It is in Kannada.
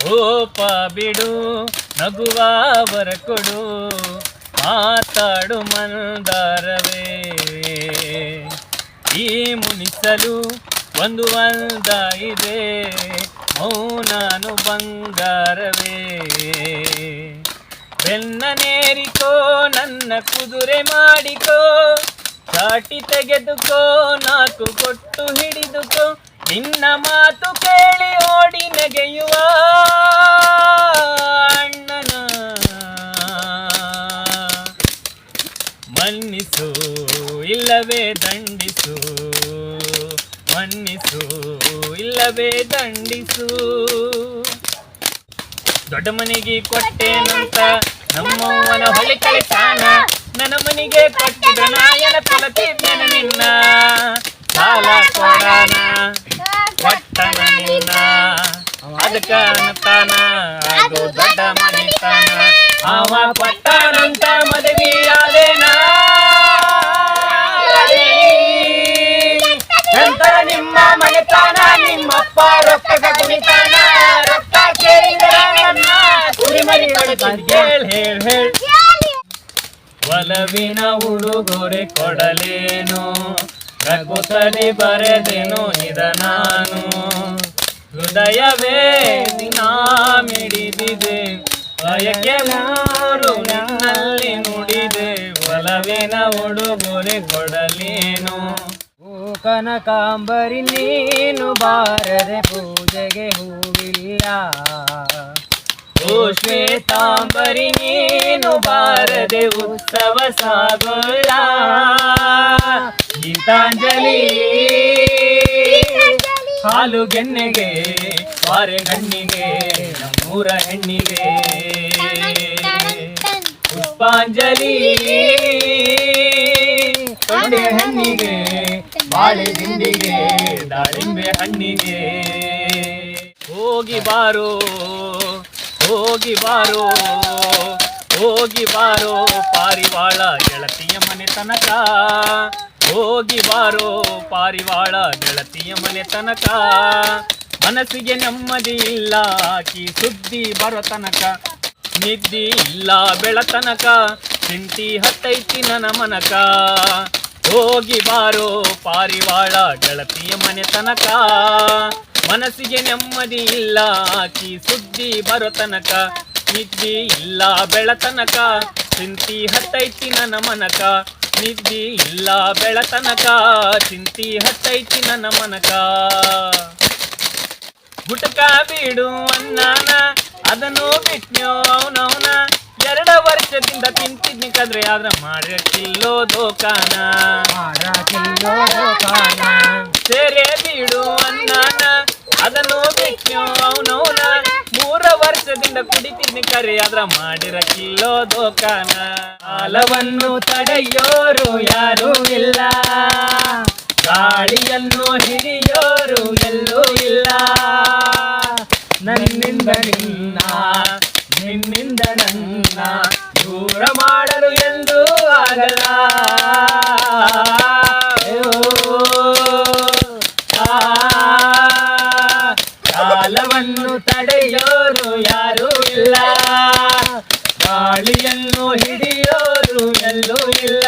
ಕೋಪ ಬಿಡು, ನಗುವ ವರ ಕೊಡು, ಮಾತಾಡು ಮಂದಾರವೇ. ಈ ಮುನಿಸಲು ಒಂದು ಒಂದ ಇದೆ, ಮೌನಾನು ಬಂಗಾರವೇ. ಬೆನ್ನ ನೇರಿಕೋ, ನನ್ನ ಕುದುರೆ ಮಾಡಿಕೋ, ಚಾಟಿ ತೆಗೆದುಕೋ, ನಾಲ್ಕು ಕೊಟ್ಟು ಹಿಡಿದುಕೋ, ನಿನ್ನ ಮಾತು ಮನ್ನಿಸು, ಇಲ್ಲವೇ ದಂಡಿಸು. ಮನ್ನಿಸು, ಇಲ್ಲವೇ ದಂಡಿಸು. ದೊಡ್ಡ ಮನೆಗೆ ಕೊಟ್ಟೇನಂತ ನಮ್ಮವನ ಹೊಳೆ ಕಳಿಸಾನ ನನ್ನ ಮನೆಗೆ ಕೊಟ್ಟಿದ ನಾಯನ ಕೊಲತಿದ್ದೇನೆ ನಿನ್ನ. ಸಾಲ ಕೊಡಾನ, ಕೊಟ್ಟನ ನಿನ್ನ. ಅದಕ್ಕ ಅದು ದೊಡ್ಡ ಮನೆತನ ಅವ ಕೊಟ್ಟಾನಂತ ಮದುವೆಯಾದೇನ ನಿಮ್ಮಪ್ಪ ರೊಕ್ಕ ಕುಣಿತಾನ, ರೊಕ್ಕ ಕೇಳಿದ್ರೆ ನನ್ನ ಹೇಳ್ ಹೇಳ್ ಹೇಳ್. ಒಲವಿನ ಉಡುಗೊರೆ ಕೊಡಲೇನು ರಘುತಲಿ ಬರೆದೇನು ಇದ ನಾನು. ಹೃದಯವೇ ನಾಮಿಡಿದಿದೆ ಮಿಡಿದಿದೆ ಬಯಕೆ ಮೂರು ನನ್ನಲ್ಲಿ ನುಡಿದೆ. ಒಲವಿನ ಉಡುಗೊರೆ ಕೊಡಲೇನು ಕನಕಾಂಬರಿ ನೀನು ಬಾರದೆ ಪೂಜೆಗೆ ಹೂವಿಲ್ಲ. ಓ ಶ್ವೇತಾಂಬರಿ ನೀನು ಬಾರದೆ ಉತ್ಸವ ಸಾಗೋಲ್ಲ. ಗೀತಾಂಜಲಿ, ಹಾಲು ಗೆನ್ನೆಗೆ, ವಾರೆ ಗಣ್ಣಿಗೆ ನಮ್ಮೂರ ಹೆಣ್ಣಿಗೆ. ಪುಷ್ಪಾಂಜಲಿ ಹೆಣ್ಣಿಗೆ ಬಾಳೆ ದಿಂಡಿಗೆ ದಾಳಿಂಬೆ ಹಣ್ಣಿಗೆ ಹೋಗಿ ಬಾರೋ ಹೋಗಿ ಬಾರೋ ಹೋಗಿ ಬಾರೋ ಪಾರಿವಾಳ ಗೆಳತಿಯ ಮನೆ ತನಕ ಹೋಗಿ ಬಾರೋ ಪಾರಿವಾಳ ಗೆಳತಿಯ ಮನೆ ತನಕ ಮನಸ್ಸಿಗೆ ನೆಮ್ಮದಿ ಇಲ್ಲ ಆಕಿ ಸುದ್ದಿ ಬರೋ ತನಕ. ನಿದ್ದಿ ಇಲ್ಲ ಬೆಳತನಕ ಚಿಂತಿ ಹತ್ತೈತಿ ನನ ಮನಕ. ಹೋಗಿ ಬಾರೋ ಪಾರಿವಾಳ ಗೆಳತಿಯ ಮನೆ ತನಕ. ಮನಸ್ಸಿಗೆ ನೆಮ್ಮದಿ ಇಲ್ಲ, ಆಕಿ ಸುದ್ದಿ ಬರೋ ತನಕ. ನಿದ್ದಿ ಇಲ್ಲ ಬೆಳತನಕ ಚಿಂತಿ ಹತ್ತೈತಿ ನನ್ನ ಮನಕ. ನಿದ್ದಿ ಇಲ್ಲ ಬೆಳತನಕ ಚಿಂತಿ ಹತ್ತೈತಿ ನನ್ನ ಮನಕ. ಗುಟಕ ಬಿಡು ಅನ್ನಾನ, ಅದನ್ನು ಬಿಟ್ನೋ ಅವನವನ. ವರ್ಷದಿಂದ ತಿಂತಿದ್ನಿ ಕದ್ರೆ ಆದ್ರ ಕಿಲ್ಲೋ ದೋಕಾನ ಸೇರೆ ಬಿಡು ಅನ್ನಾನ ಅದನ್ನು ಬಿಟ್ಟು ಅವನವನ ಮೂರ ವರ್ಷದಿಂದ ಕುಡಿತಿದ್ನಿ ಕರೆ ಆದ್ರ ಮಾಡಿರಕ್ಕಿಲ್ಲೋ ದೋಕಾನ ಕಾಲವನ್ನು ತಡೆಯೋರು ಯಾರೂ ಇಲ್ಲ. ಗಾಳಿಯನ್ನು ಹಿಡಿಯೋರು ಎಲ್ಲೂ ಇಲ್ಲ. ನನ್ನಿಂದ ನಿನ್ನ ನಿನ್ನಿಂದ ನನ್ನ. ದೂರ ಮಾಡಲು ಎಂದು ಆಗಲ್ಲ ಕಾಲವನ್ನು ತಡೆಯೋರು ಯಾರೂ ಇಲ್ಲ ಗಾಳಿಯನ್ನು ಹಿಡಿಯೋರು ಎಲ್ಲೂ ಇಲ್ಲ